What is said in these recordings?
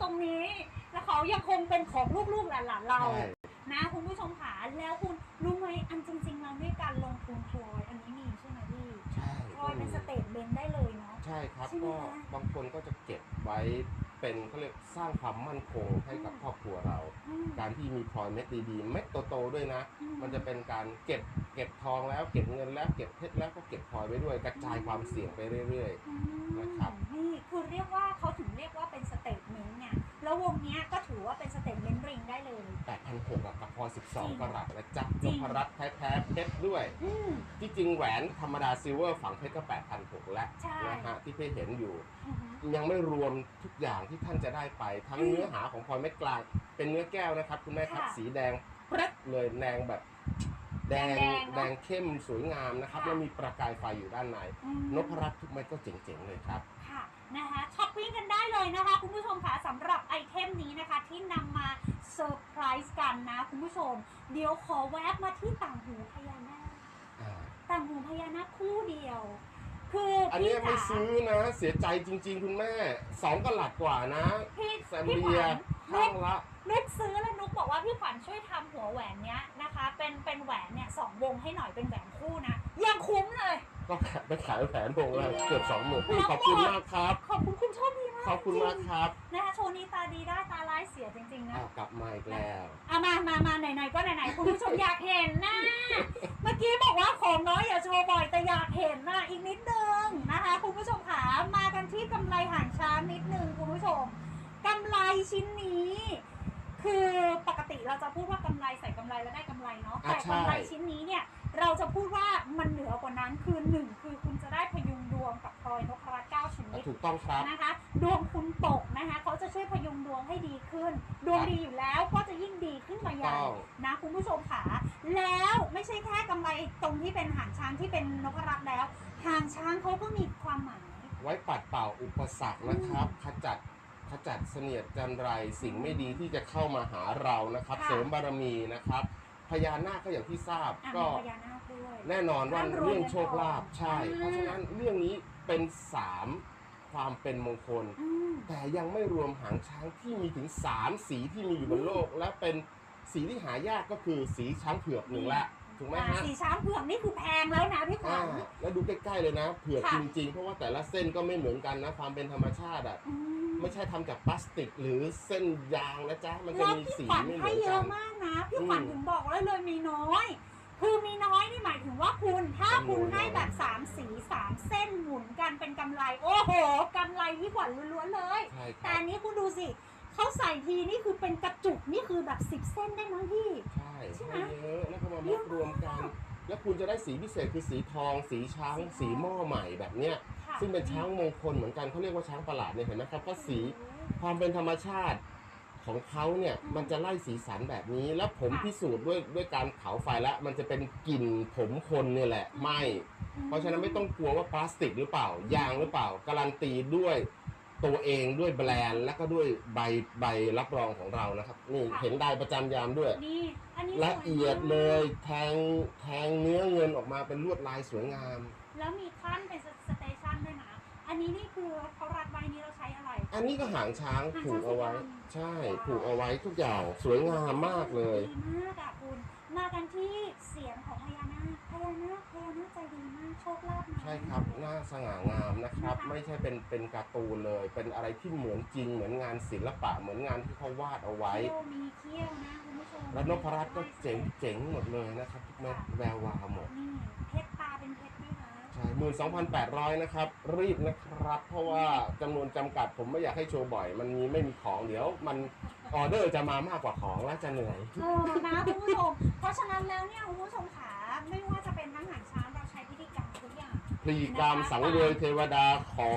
ตรงนี้ แล้วเขายังคงเป็นของลูกๆหลานๆเรา ใช่ นะคุณผู้ชมค่ะแล้วคุณรู้ไหมอันจริงๆเราด้วยการลงทุนพลอยอันนี้มีใช่ไหมพี่ใช่พลอยเป็นสเตทเบนได้เลยเนาะ ใช่ครับ ใช่ไหมก็คะบางคนก็จะเก็บไว้เป็นเขาเรียกสร้างความมั่นคงให้กับครอบครัวเรา อืม การที่มีพลอยเม็ดดีๆเม็ดโตๆด้วยนะ อืมันจะเป็นการเก็บเก็บทองแล้วเก็บเงินแล้วเก็บเพชรแล้วก็เก็บพลอยไว้ด้วยกระจายความเสี่ยงไปเรื่อย อืมนะครับ พลอยจริง12กะรัตนะจ๊ะจรินงพรัตน์แท้ๆเพชรด้วย อืม ที่จริงแหวนธรรมดาซิลเวอร์ฝังเพชรก็8,600แล้วใช่ นะฮะที่เพ่เห็นอยู่ อือฮึ ยังไม่รวมทุกอย่างที่ท่านจะได้ไป ทั้งอืมเนื้อหาของพลอยเม็ดกลาง เป็นเนื้อแก้วนะครับ คุณแม่ครับค่ะ สีแดงเปรดเลยแดงแบบ แดงแดงๆเนอะแดงเข้มสวยงามนะครับ ค่ะแล้วมีประกายไฟอยู่ด้านในอืม นพรัตน์ทุกเม็ดก็เจ๋งๆเลยครับ ค่ะนะคะช้อปปิ้งกันได้เลยนะคะ คุณผู้ชมค่ะสำหรับไอเทมนี้นะคะ ที่นำมาเซอร์ไพรส์กันนะคุณผู้ชม เดี๋ยวขอแวะมาที่ต่างหูพญานาคอ่า ต่างหูพญานาคคู่เดียว คืออันพี่นี้ไม่จ๋าซื้อนะ เสียใจจริง ๆ คุณแม่สองกะหลัดกว่านะพี่แซมพี่เบีขยวัญข้างละนุกซื้อแล้วนุก บอกว่าพี่ขวัญช่วยทำหัวแหวนเนี้ยนะคะ เป็นเป็นแหวนเนี่ยสองวงให้หน่อยเป็นแหวนคู่นะยังคุ้มเลยก็ไปขายแผนวงละเกือบสองหมื่นขอบคุณมากครับ ขอบคุณคุณโชคดีมากขอบคุณมากครับนะคะโชว์นี้ตาดีได้ตาร้ายเสียจริงๆนะอ้าวกลับมาอีกแล้วเอามามามาไหนๆก็ไหนๆคุณผู้ชมอยากเห็นนะเมื่อกี้บอกว่าของน้อยอย่าโชว์บ่อยแต่อยากเห็นนะอีกนิดนึงนะคะ คุณผู้ชมขามากันที่กำไรหางช้างนิดนึงคุณผู้ชมกำไรชิ้นนี้ คือปกติเราจะพูดว่ากำไรใส่กำไรแล้วได้กำไรเนาะอะแต่ใช่กำไรชิ้นนี้เนี่ยเราจะพูดว่ามันเหนือกว่านั้นคือหนึ่งคือคุณจะได้พยุงดวงกับพลอยนพรัตน์เก้าชนิดถูกต้องครับนะคะดวงคุณตกนะคะเขาจะช่วยพยุงดวงให้ดีขึ้น ดวงครับดีอยู่แล้วก็จะยิ่งดีขึ้นมาใหญ่ถูกต้องนะคุณผู้ชมค่ะแล้วไม่ใช่แค่กำไรตรงที่เป็นหางช้างที่เป็นนพรัตน์แล้ว หางช้างเขาก็มีความหมายไว้ปัดเป่าอุปสรรคนะครับขจัด ขจัดเสนียดจันไรสิ่งไม่ดีที่จะเข้ามาหาเรานะครับ ค่ะ เสริมบารมีนะครับ พญานาคก็อย่างที่ทราบอะก็ มีพญานาคด้วย แน่นอนว่าร่ำรวยเรื่องโชคลาภเงินทองใช่ อืม เพราะฉะนั้นเรื่องนี้เป็นสามความเป็นมงคล อืม แต่ยังไม่รวมหางช้างที่มีถึงสามสีที่มีอยู่บนโลก และเป็นสีที่หายากก็คือสีช้างเผือกหนึ่งละถูกไหมอ่าฮะสีช้างเผือกนี่คือแพงแล้วนะพี่ขวัอ่าญ แล้วดูใกล้ๆเลยนะ เผือกค่ะ จริงๆ เพราะว่าแต่ละเส้นก็ไม่เหมือนกันนะความเป็นธรรมชาติอะ อืม ไม่ใช่ทำจากพลาสติกหรือเส้นยางนะจ๊ะ มันจะแล้วมีพี่สีขวัญไม่เหให้มือนเยกัอะน มากนะพี่ขวัญอืมถึงบอกเลยเลยมีน้อย คือมีน้อยนี่หมายถึงว่าคุณถ้าจำนวนคุณให้น้อย แบบสามสีสามเส้นหมุนกันเป็นกำไร โอ้โหกำไรพี่ขวัญล้วนๆเลย ใช่คแต่รับอันนี้คุณดูสิเขาใส่ทีนี่คือเป็นกระจุกนี่คือแบบสิบเส้นได้มั้งพี่ ใช่ใช่ไหม ให้เยอะแล้วก็มามัดรวมกัน แล้วคุณจะได้สีพิเศษคือสีทอง สีช้างสีทองสีหม้อใหม่แบบเนี้ย ค่ะซึ่งเป็นช้างมงคลเหมือนกันเขาเรียกว่าช้างประหลาดเนี่ยเห็นไหมครับก็สีความเป็นธรรมชาติของเขาเนี่ยมันจะไล่สีสันแบบนี้ แล้วผมพิสูจน์ด้วยด้วยการเผาไฟแล้ว มันจะเป็นกลิ่นผมคนเนี่ยแหละไหม เพราะฉะนั้นไม่ต้องกลัวว่าพลาสติกหรือเปล่ายางหรือเปล่า การันตีด้วย ตัวเองด้วยแบรนด์ แล้วก็ด้วยใบใบรับรองของเรานะครับนี่ค่ะเห็นได้ประจำยามด้วย นี่อันนี้ละสวเอียดมากเลยแทงแทงเนื้อเงินออกมาเป็นลวดลายสวยงาม แล้วมีขั้นเป็นสเตชันด้วยนะ อันนี้นี่คือเขารัดไว้นี้เราใช้อะไร อันนี้ก็หางช้างหางช้างผูกเอาไว้สีดำใช่ว้าวผูกเอาไว้ทุกอย่างสวยงามมากเลย ดีมากอะคุณ มากันที่เสียงของพญา นาคพญานาคพญานาคใจดีมากโชคลาภมา ใช่ครับหน้าสง่างามนะครับไม่ใช่เป็นเป็นการ์ตูนเลย เป็นอะไรที่เหมือนจริง เหมือนงานศิลปะเหมือนงานที่เขาวาดเอาไว้เขี้ยวมีเขี้ยวนะคุณผู้ชมแล้วนพรัตน์ก็เจ๋งเจ๋งหมดเลยนะครับทุกเม็ดแวววาวหมด นี่เพชรตาเป็นเพชรด้วยนะใช่หมื่นสองพันแปดร้อยนะครับ รีบนะครับ เพราะว่าจำนวนจำกัดผมไม่อยากให้โชว์บ่อย มันมีไม่มีของเดี๋ยวมัน ออเดอร์จะมามากกว่าของแล้วจะเหนื่อย เออนะคุณผู้ชม เพราะฉะนั้นแล้วเนี่ยคุณผู้ชมขาไม่ว่าจะเป็นทั้งหางช้างเราใช้พิธีกรรมทุกอย่าง พลีกรรมสังเวยเทวดาขอ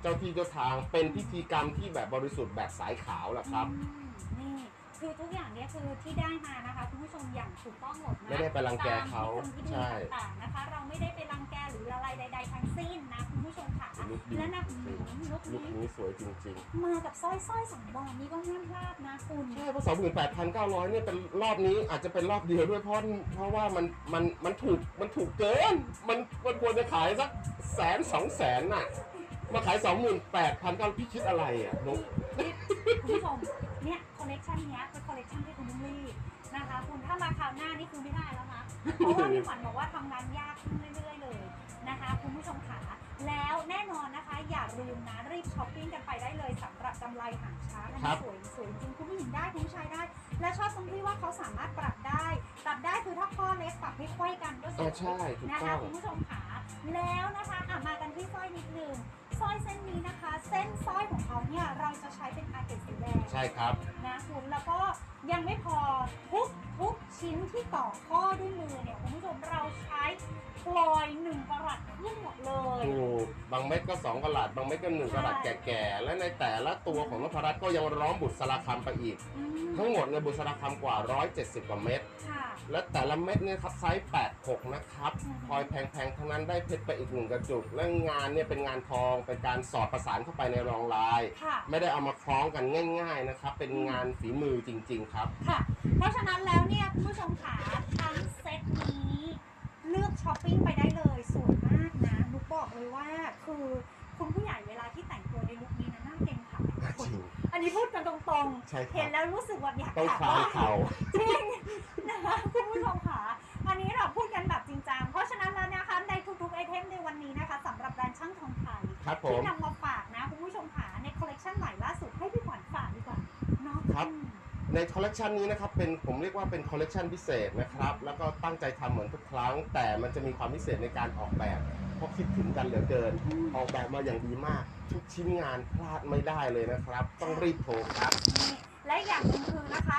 เจ้าที่เจ้าทางเป็นพิธีกรรมที่แบบบริสุทธิ์แบบสายขาวแหละครับ อืมนี่ คือทุกอย่างเนี่ยคือที่ได้มานะคะคุณผู้ชมอย่างถูกต้องหมดนะไม่ได้ไปรังแกเขาตมพิธีใช่ต่างๆนะคะ เราไม่ได้ไปรังแกหรืออะไรใด ๆ ทั้งสิ้นนะคุณผู้ชมค่ะลุคดีและนะจริงลุคลุคนี้นี้สวยจริงมากับสร้อยสร้อยสองบาทนี่ก็ห้ามพลาดนะคุณๆใช่เพราะสองหมื่นแปดพันเก้าร้อยเนี่ยเป็นรอบนี้อาจจะเป็นรอบเดียวด้วยเพราะเพราะว่ามันมันมันถูกมันถูกเกิน มันมันควรจะขายสักแสนสองแสนน่ะมาขายสองหมื่นแปดพันเก้าพี่คิดอะไรอะนุ๊กพี่ เนี่ยคอลเลกชันนี้ยเป็นคอลเลกชันที่คุณต้องรีบนะคะ คุณถ้ามาคราวหน้านี่คือไม่ได้แล้วนะ เพราะว่าพี่ขวัญบอกว่าทำงานยากขึ้นเรื่อยๆเลยนะคะ คุณผู้ชมขาแล้วแน่นอนนะคะ อย่าลืมนะรีบช้อปปิ้งกันไปได้เลยสำหรับกำไรหางช้างอันคสวยสวยจริงคุณผู้หญิงได้คุณผู้ชายได้ และชอบตรงที่ว่าเขาสามารถปรับได้ ปรับได้คือถ้าข้อเล็กปรับให้ค่อยกันก็สเอวยใช่นะคะคุณผู้ชมขาแล้วนะคะอะมากันที่สร้อยนิดนึงสร้อยเส้นนี้นะคะ เส้นสร้อยของเขาเนี่ยเราจะใช้เป็นอาเกต ช่ครับ นะคุณแล้วก็ยังไม่พอทุกทุกชิ้นที่ต่อข้อด้วยมือเนี่ยคุณผู้ชมเราใช้พลอยหนึ่งกะรัตขึ้นหมดเลย ถูกบางเม็ดก็2กะลัดบางเม็ดก็1กะลัดใช่ แก่ๆและในแต่ละตัวของนพรัตน์ก็ยังร้อมบุตรสลักคำไปอีก อืมทั้งหมดในยบุตรสลักคำกว่า 170 กว่าเม็ดค่ะ และแต่ละเม็ดเนี่ยครับไซส์ 86 นะครับอืมพลอยแพงๆ ทั้งนั้นได้เพชรไปอีกหนึ่งกระจุก และงานเนี่ยเป็นงานทอง เป็นการสอดประสานเข้าไปในรองลาย ค่ะ ไม่ได้เอามาคล้องกันง่ายๆนะครับ เป็นงานฝีมือจริงๆครับ ค่ะ เพราะฉะนั้นแล้วเนี่ยคุณผู้ชมขาทั้งเซตนี้เลือกช้อปปิ้งไปได้เลยสวยมากนะนุกบอกเลยว่าคือคุณผู้ใหญ่เวลาที่แต่งตัวในลุคนี้นะน่าเกรงขามจริง อันนี้พูดกันตรงใช่ๆคเห็รันบแล้วรู้สึกว่าอยากต้องถามคลายว่าเข่า จริง นะคะคุณผู้ชมค่ะ อันนี้เราพูดกันแบบจริงจัง เพราะฉะนั้นแล้วนะคะในทุกๆไอเทมในวันนี้นะคะสำหรับแบรนด์ช่างทองไทยครับผที่มนำมาฝากนะคุณผู้ชมค่ะในคอลเลกชันใหม่ล่าสุดให้พี่ขวัญฝากดีกว่าเนาะครับอืมในคอลเลกชันนี้นะครับเป็นผมเรียกว่าเป็นคอลเลกชันพิเศษนะครับแล้วก็ตั้งใจทำเหมือนทุกครั้ง แต่มันจะมีความพิเศษในการออกแบบเพราะคิดถึงกันเหลือเกินออกแบบมาอย่างดีมาก ทุกชิ้นงานพลาดไม่ได้เลยนะครับ ต้องรีบโทรครับนี่และอย่างหนึ่งคือนะคะ